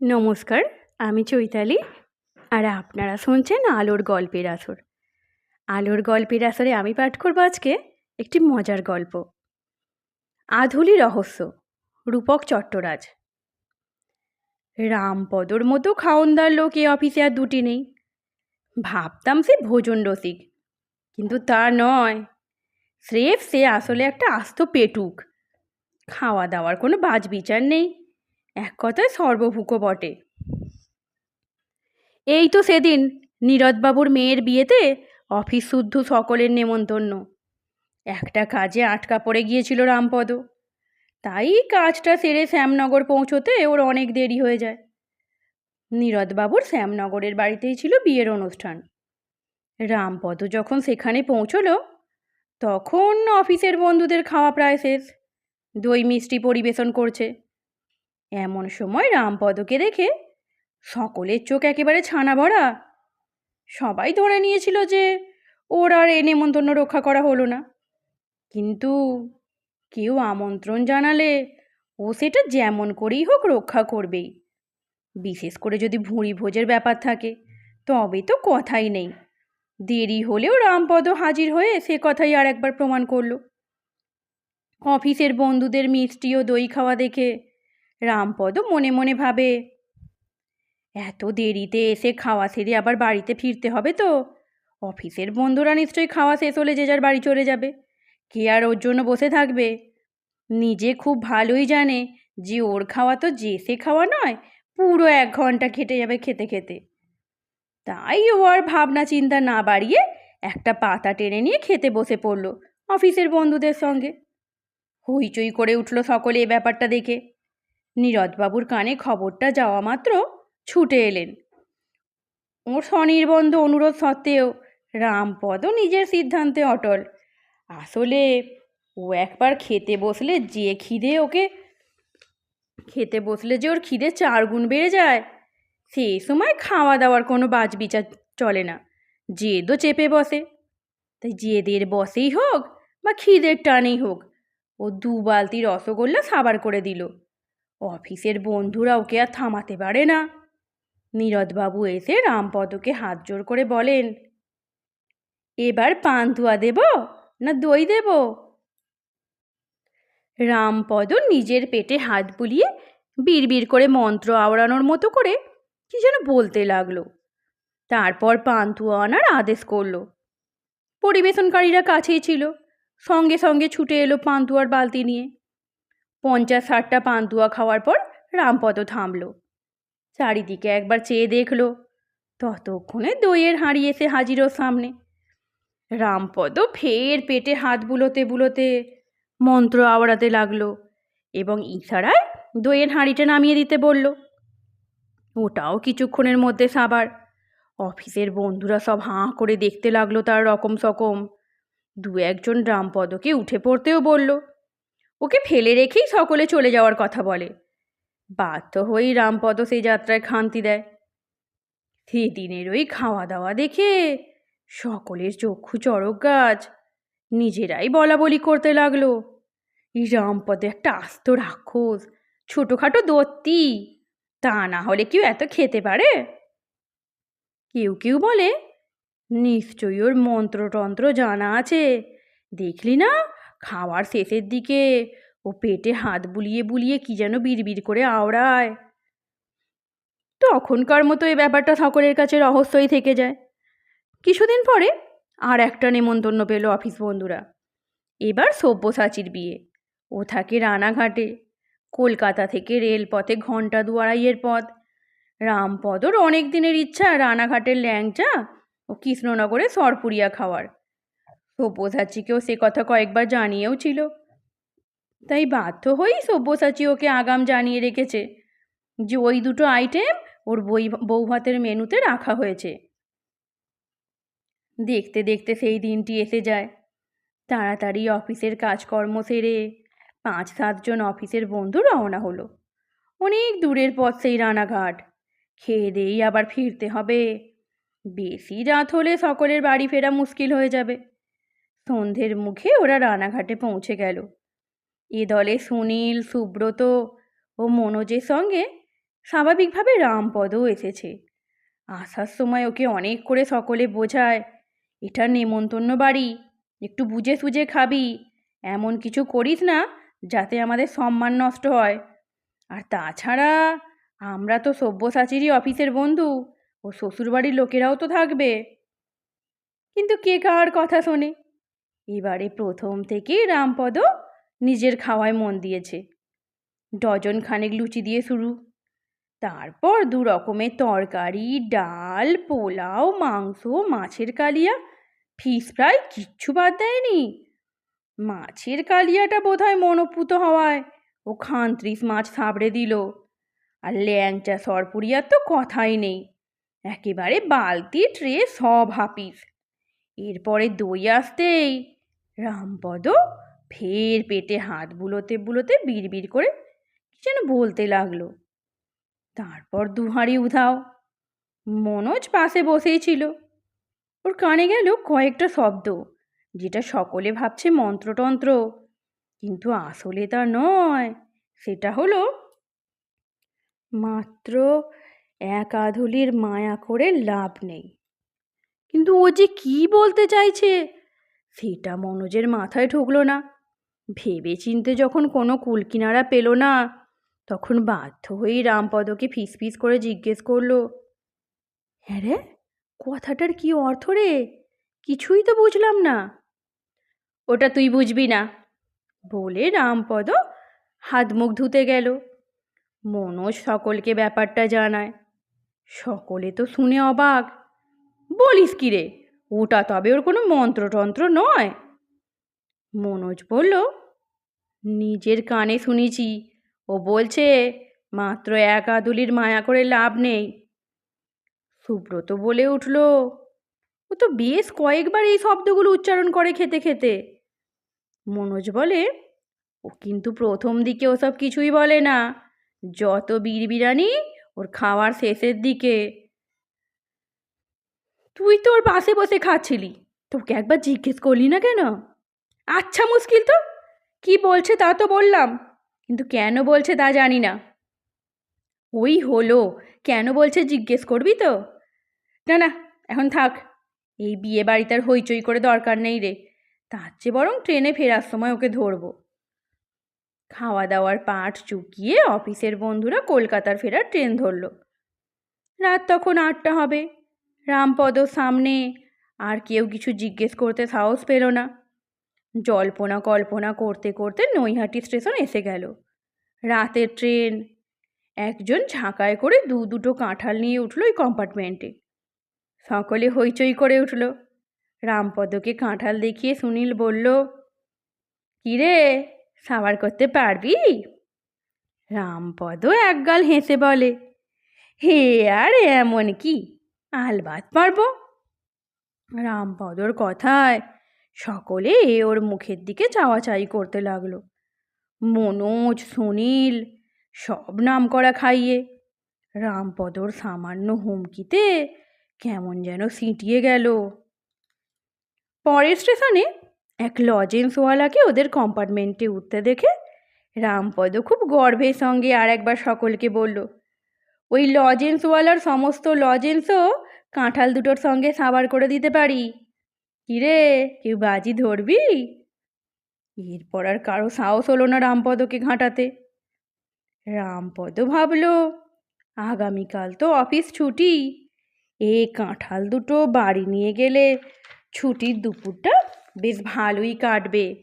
নমস্কার, আমি চৈতালি। আর আপনারা শুনছেন আলোর গল্পের আসর। আলোর গল্পের আসরে আমি পাঠ করব আজকে একটি মজার গল্প। আধুলি রহস্য, রূপক চট্টরাজ। রামপদর মতো খাওনদার লোক এ অফিসে আর দুটি নেই। ভাবতাম সে ভোজন রসিক, কিন্তু তা নয়। স্রেফ সে আসলে একটা আস্ত পেটুক। খাওয়া দাওয়ার কোনো বাজ বিচার নেই। এক কথায় সর্বভূক বটে। এই তো সেদিন নীরদবাবুর মেয়ের বিয়েতে অফিস শুদ্ধ সকলের নেমন্তন্ন। একটা কাজে আটকা পড়ে গিয়েছিল রামপদ। তাই কাজটা সেরে শ্যামনগর পৌঁছোতে ওর অনেক দেরি হয়ে যায়। নীরদবাবুর শ্যামনগরের বাড়িতেই ছিল বিয়ের অনুষ্ঠান। রামপদ যখন সেখানে পৌঁছলো, তখন অফিসের বন্ধুদের খাওয়া প্রায় শেষ। দই মিষ্টি পরিবেশন করছে। এমন সময় রামপদকে দেখে সকলের চোখ একেবারে ছানা ভরা। সবাই ধরে নিয়েছিল যে ওর আর এ নেমন্তন্ন রক্ষা করা হলো না। কিন্তু কেউ আমন্ত্রণ জানালে ও সেটা যেমন করেই হোক রক্ষা করবেই। বিশেষ করে যদি ভুঁড়ি ভোজের ব্যাপার থাকে, তবে তো কথাই নেই। দেরি হলেও রামপদ হাজির হয়ে সে কথাই আর একবার প্রমাণ করল। অফিসের বন্ধুদের মিষ্টি ও দই খাওয়া দেখে রামপদ মনে মনে ভাবে, এত দেরিতে এসে খাওয়া সেরে আবার বাড়িতে ফিরতে হবে তো? অফিসের বন্ধুরা নিশ্চয়ই খাওয়া শেষ হলে যে যার বাড়ি চলে যাবে। কে আর ওর জন্য বসে থাকবে? নিজে খুব ভালোই জানে যে ওর খাওয়া তো যে সে খাওয়া নয়, পুরো এক ঘণ্টা খেটে যাবে খেতে খেতে। তাই ও আর ভাবনা চিন্তা না বাড়িয়ে একটা পাতা টেনে নিয়ে খেতে বসে পড়ল অফিসের বন্ধুদের সঙ্গে। হইচই করে উঠল সকলে এ ব্যাপারটা দেখে। নীরদবাবুর কানে খবরটা যাওয়া মাত্র ছুটে এলেন। ওর স্বনির্বন্ধ অনুরোধ সত্ত্বেও রামপদও নিজের সিদ্ধান্তে অটল। আসলে ও একবার খেতে বসলে যে খিদে ওকে, খেতে বসলে যে ওর খিদে চার গুণ বেড়ে যায় সেই সময় খাওয়া দাওয়ার কোনো বাজ বিচার চলে না। জেদও চেপে বসে। তাই জেদের বসেই হোক বা খিদের টানেই হোক, ও দু বালতি রসগোল্লা সাবার করে দিল। অফিসের বন্ধুরা ওকে আর থামাতে পারে না। নীরদবাবু এসে রামপদকে হাত জোর করে বলেন, এবার পান্তুয়া দেব না দই দেব? রামপদ নিজের পেটে হাত বুলিয়ে বিড়বিড় করে মন্ত্র আওড়ানোর মতো করে কি যেন বলতে লাগল। তারপর পান্তুয়া আনার আদেশ করল। পরিবেশনকারীরা কাছেই ছিল। সঙ্গে সঙ্গে ছুটে এলো পান্তুয়ার বালতি নিয়ে। পঞ্চাশ ষাটটা পান্তুয়া খাওয়ার পর রামপদ থামলো। চারিদিকে একবার চেয়ে দেখল, ততক্ষণে দইয়ের হাঁড়ি এসে হাজির সামনে। রামপদ ফের পেটে হাত বুলোতে বুলোতে মন্ত্র আওড়াতে লাগল এবং ইশারায় দইয়ের হাঁড়িটা নামিয়ে দিতে বলল, ওটাও কিছুক্ষণের মধ্যে সাবার। অফিসের বন্ধুরা সব হাঁ করে দেখতে লাগল তার রকম সকম দু একজন রামপদকে উঠে পড়তেও বলল ওকে ফেলে রেখেই সকলে চলে যাওয়ার কথা বলে। বাধ্য হয়েই রামপদ সেই যাত্রায় খান্তি দেয়। সেদিনের ওই খাওয়া দাওয়া দেখে সকলের চক্ষু চড়ক গাছ। নিজেরাই বলা বলি করতে লাগল। রামপদ একটা আস্ত রাক্ষস, ছোটোখাটো দত্তি, তা না হলে কেউ এত খেতে পারে? কেউ কেউ বলে, নিশ্চয়ই ওর মন্ত্রতন্ত্র জানা আছে। দেখলি না খাওয়ার শেষের দিকে ও পেটে হাত বুলিয়ে বুলিয়ে কি যেন বিড়বিড় করে আওড়ায়। তখনকার মতো এই ব্যাপারটা সকলের কাছে রহস্যই থেকে যায়। কিছুদিন পরে আর একটা নেমন্তন্ন পেল অফিস বন্ধুরা। এবার সব্যসাচীর বিয়ে। ও থাকে রানাঘাটে। কলকাতা থেকে রেলপথে ঘণ্টা দু আড়াইয়ের পথ। রামপদর অনেক দিনের ইচ্ছা রানাঘাটের ল্যাংচা ও কৃষ্ণনগরে সরপুরিয়া খাওয়ার। সব্যসাচীকেও সে কথা কয়েকবার জানিয়েও ছিল। তাই বাধ্য হয়েই সব্যসাচী ওকে আগাম জানিয়ে রেখেছে যে ওই দুটো আইটেম ওর বই বৌভাতের মেনুতে রাখা হয়েছে। দেখতে দেখতে সেই দিনটি এসে যায়। তাড়াতাড়ি অফিসের কাজকর্ম সেরে পাঁচ সাতজন অফিসের বন্ধু রওনা হলো। অনেক দূরের পথ সেই রানাঘাট। খেয়ে দিয়েই আবার ফিরতে হবে। বেশি রাত হলে সকলের বাড়ি ফেরা মুশকিল হয়ে যাবে। সন্ধ্যের মুখে ওরা রানাঘাটে পৌঁছে গেল। এ দলে সুনীল, সুব্রত ও মনোজের সঙ্গে স্বাভাবিকভাবে রামপদও এসেছে। আসার সময় ওকে অনেক করে সকলে বোঝায়, এটা নেমন্তন্ন বাড়ি, একটু বুঝে সুঝে খাবি, এমন কিছু করিস না যাতে আমাদের সম্মান নষ্ট হয়। আর তাছাড়া আমরা তো সব্যসাচীরই অফিসের বন্ধু ও শ্বশুরবাড়ির লোকেরাও তো থাকবে। কিন্তু কে কার কথা শোনে? এবারে প্রথম থেকেই রামপদ নিজের খাওয়ায় মন দিয়েছে। ডজন খানেক লুচি দিয়ে শুরু। তারপর দু রকমের তরকারি, ডাল, পোলাও, মাংস, মাছের কালিয়া, ফিশ ফ্রাই কিচ্ছু বাদ দেয়নি। মাছের কালিয়াটা বোধহয় মনোপুত হওয়ায় ও খান্ত্রিশ মাছ সাবড়ে দিল। আর ল্যাংচা সরপুরিয়ার তো কথাই নেই। একেবারে বালতি ট্রে সব হাপিস এরপরে দই আসতেই রামপদ ফের পেটে হাত বুলোতে বুলোতে বিড়বিড় করে যেন বলতে লাগল। তারপর দুহাঁড়ি উধাও। মনোজ পাশে বসেই ছিল। ওর কানে গেল কয়েকটা শব্দ, যেটা সকলে ভাবছে মন্ত্রতন্ত্র। কিন্তু আসলে তা নয়, সেটা হলো, মাত্র এক আধুলির মায়া করে লাভ নেই। কিন্তু ও যে কি বলতে চাইছে? সেটা মনোজের মাথায় ঢুকলো না। ভেবে চিনতে যখন কোনো কুলকিনারা পেল না, তখন বাধ্য হয়েই রামপদকে ফিসফিস করে জিজ্ঞেস করল হ্যাঁ রে, কথাটার কি অর্থ রে? কিছুই তো বুঝলাম না ওটা তুই বুঝবি না বলে রামপদ হাত মুখ ধুতে গেল। মনোজ সকলকে ব্যাপারটা জানায়। সকলে তো শুনে অবাক। বলিস কি রে? ওটা তবে ওর কোনো মন্ত্রতন্ত্র নয়। মনোজ বলল, নিজের কানে শুনেছি। ও বলছে, মাত্র এক আদুলির মায়া করে লাভ নেই। সুব্রত বলে উঠল, ও তো বেশ কয়েকবার এই শব্দগুলো উচ্চারণ করে খেতে খেতে। মনোজ বলে, ও কিন্তু প্রথম দিকে ওসব কিছুই বলে না। যত বিড়বিড়ানি, ওর খাওয়ার শেষের দিকে। তুই তো ওর পাশে বসে খাচ্ছিলি। তোকে একবার জিজ্ঞেস করলি না কেন? আচ্ছা মুশকিল তো। কি বলছে তা তো বললাম, কিন্তু কেন বলছে তা জানি না। ওই হলো, কেন বলছে জিজ্ঞেস করবি তো? না না, এখন থাক। এই বিয়ে বাড়িতে আর হইচই করে দরকার নেই রে। তার চেয়ে বরং ট্রেনে ফেরার সময় ওকে ধরবো। খাওয়া দাওয়ার পাট চুকিয়ে অফিসের বন্ধুরা কলকাতার ফেরার ট্রেন ধরল। রাত তখন আটটা হবে। রামপদ সামনে। আর কেউ কিছু জিজ্ঞেস করতে সাহস পেল না। জল্পনা কল্পনা করতে করতে নৈহাটি স্টেশন এসে গেল। রাতের ট্রেন। একজন ঝাঁকায় করে দু দুটো কাঁঠাল নিয়ে উঠল ওই কম্পার্টমেন্টে সকলে হইচই করে উঠল। রামপদকে কাঁঠাল দেখিয়ে সুনীল বলল, কিরে সাবার করতে পারবি? রামপদ একগাল হেসে বলে, হে আর এমন কি? আলবাত পারব রামপদর কথায় সকলে ওর মুখের দিকে চাওয়াচাই করতে লাগল। মনোজ, সুনীল সব নাম করা খাইয়ে রামপদর সামান্য হুমকিতে কেমন যেন সিঁটিয়ে গেল। পরের স্টেশনে এক লজেন্সওয়ালাকে ওদের কম্পার্টমেন্টে উঠতে দেখে রামপদ খুব গর্বের সঙ্গে আর একবার সকলকে বলল ওই লজেন্সওয়ালার সমস্ত লজেন্সও কাঁঠাল দুটোর সঙ্গে সাবার করে দিতে পারি। কিরে, কেউ বাজি ধরবি? এরপর আর কারও সাহস হলো না রামপদকে ঘাঁটাতে। রামপদ ভাবল, আগামীকাল তো অফিস ছুটি। এ কাঁঠাল দুটো বাড়ি নিয়ে গেলে ছুটির দুপুরটা বেশ ভালোই কাটবে।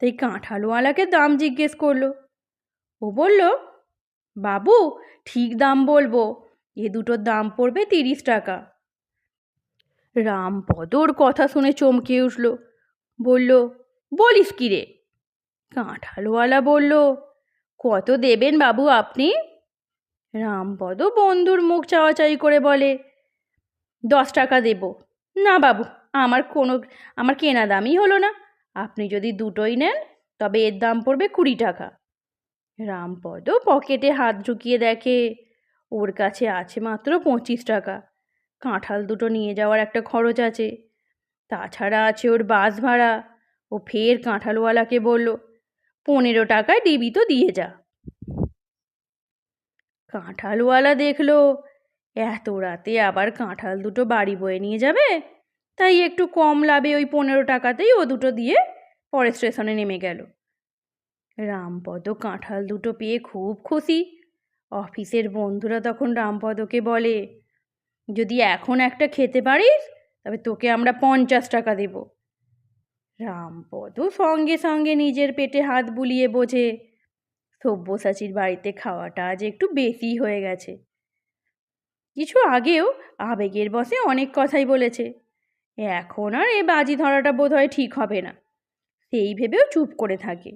তাই কাঁঠালওয়ালাকে দাম জিজ্ঞেস করল। ও বলল বাবু, ঠিক দাম বলব। এ দুটোর দাম পড়বে তিরিশ টাকা। রামপদর কথা শুনে চমকে উঠল। বলল, বলিস কি রে? কাঁঠালওয়ালা বলল, কত দেবেন বাবু আপনি? রামপদ বন্ধুর মুখ চাওয়াচাই করে বলে, দশ টাকা দেব। না বাবু, আমার কোনো, আমার কেনা দামই হলো না। আপনি যদি দুটোই নেন, তবে এর দাম পড়বে কুড়ি টাকা। রামপদ পকেটে হাত ঢুকিয়ে দেখে, ওর কাছে আছে মাত্র পঁচিশ টাকা। কাঁঠাল দুটো নিয়ে যাওয়ার একটা খরচ আছে। তাছাড়া আছে ওর বাস ভাড়া। ও ফের কাঁঠালওয়ালাকে বলল, পনেরো টাকায় ডিবি তো, দিয়ে যা। কাঁঠালওয়ালা দেখল, এত রাতে আবার কাঁঠাল দুটো বাড়ি বয়ে নিয়ে যাবে? তাই একটু কম লাভে ওই পনেরো টাকাতেই ও দুটো দিয়ে পরের স্টেশনে নেমে গেল। রামপদ কাঁঠাল দুটো পেয়ে খুব খুশি। অফিসের বন্ধুরা তখন রামপদকে বলে, যদি এখন একটা খেতে পারিস, তবে তোকে আমরা পঞ্চাশ টাকা দেব। রামপদও সঙ্গে সঙ্গে নিজের পেটে হাত বুলিয়ে বোঝে, সব্যসাচীর বাড়িতে খাওয়াটা আজ একটু বেশি হয়ে গেছে। কিছু আগেও আবেগের বসে অনেক কথাই বলেছে, এখন আর এ বাজি ধরাটা বোধ হয় ঠিক হবে না। সেই ভেবেও চুপ করে থাকে।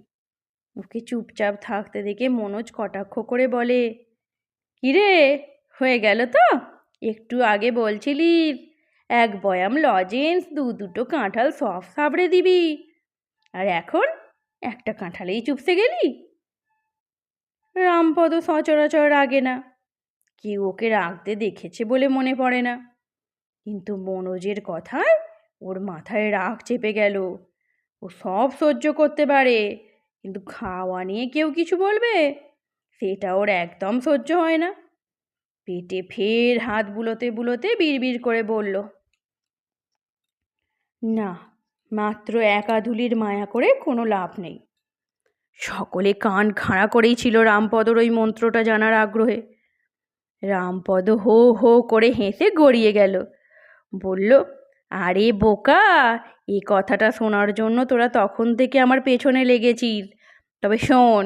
ওকে চুপচাপ থাকতে দেখে মনোজ কটাক্ষ করে বলে, কিরে, হয়ে গেল তো? একটু আগে বলছিলি, এক বয়াম লজেন্স, দু দুটো কাঁঠাল সব সাবড়ে দিবি। আর এখন একটা কাঁঠালেই চুপসে গেলি? রামপদ সচরাচর রাগে না। কেউ ওকে রাখতে দেখেছে বলে মনে পড়ে না। কিন্তু মনোজের কথায় ওর মাথায় রাগ চেপে গেল। ও সব সহ্য করতে পারে। কিন্তু খাওয়া নিয়ে কেউ কিছু বলবে? সেটা ওর একদম সহ্য হয় না। পেটে ফের হাত বুলোতে বুলোতে বিড়বিড় করে বলল, না, মাত্র এক আধুলির মায়া করে কোনো লাভ নেই। সকলে কান খাড়া করেই ছিল রামপদর ওই মন্ত্রটা জানার আগ্রহে। রামপদ হো হো করে হেসে গড়িয়ে গেল। বলল আরে বোকা এই কথাটা শোনার জন্য তোরা তখন থেকে আমার পেছনে লেগেছিস। তবে শোন,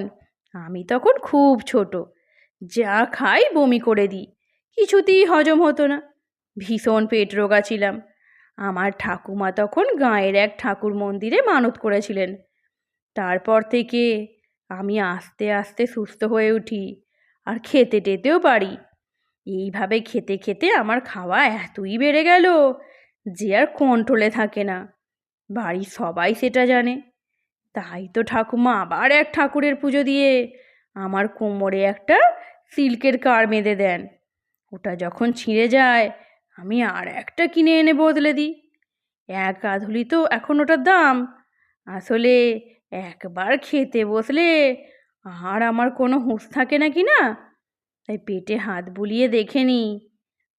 আমি তখন খুব ছোট, যা খাই বমি করে দিই, কিছুতেই হজম হতো না। ভীষণ পেট রোগা ছিলাম। আমার ঠাকুমা তখন গাঁয়ের এক ঠাকুর মন্দিরে মানত করেছিলেন। তারপর থেকে আমি আস্তে আস্তে সুস্থ হয়ে উঠি, আর খেতে টেতেও পারি। এইভাবে খেতে খেতে আমার খাওয়া এতই বেড়ে গেল যে আর কন্ট্রোলে থাকে না। বাড়ির সবাই সেটা জানে। তাই তো ঠাকুমা আবার এক ঠাকুরের পুজো দিয়ে আমার কোমরে একটা সিল্কের কার বেঁধে দেন। ওটা যখন ছিঁড়ে যায়, আমি আর একটা কিনে এনে বদলে দিই। এক আধুলি তো এখন ওটার দাম। আসলে একবার খেতে বসলে আর আমার কোনো হুঁশ থাকে না কি না? তাই পেটে হাত বুলিয়ে দেখে নি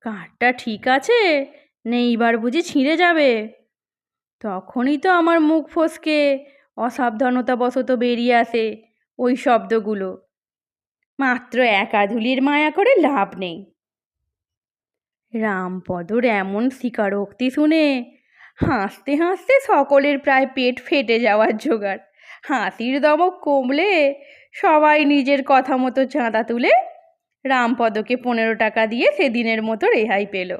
কাঠটা ঠিক আছে নেইবার বুঝি ছিঁড়ে যাবে। তখনই তো আমার মুখ ফসকে, অসাবধানতাবশত বেরিয়ে আসে ওই শব্দগুলো। মাত্র একাধুলির মায়া করে লাভ নেই। রামপদর এমন স্বীকারোক্তি শুনে হাসতে হাসতে সকলের প্রায় পেট ফেটে যাওয়ার জোগাড়। হাসির দমক কমলে সবাই নিজের কথা মতো চাঁদা তুলে রামপদকে পনেরো টাকা দিয়ে সেদিনের মতো রেহাই পেল।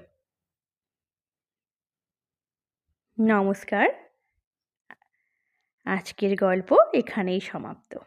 নমস্কার। আজকের গল্প এখানেই সমাপ্ত।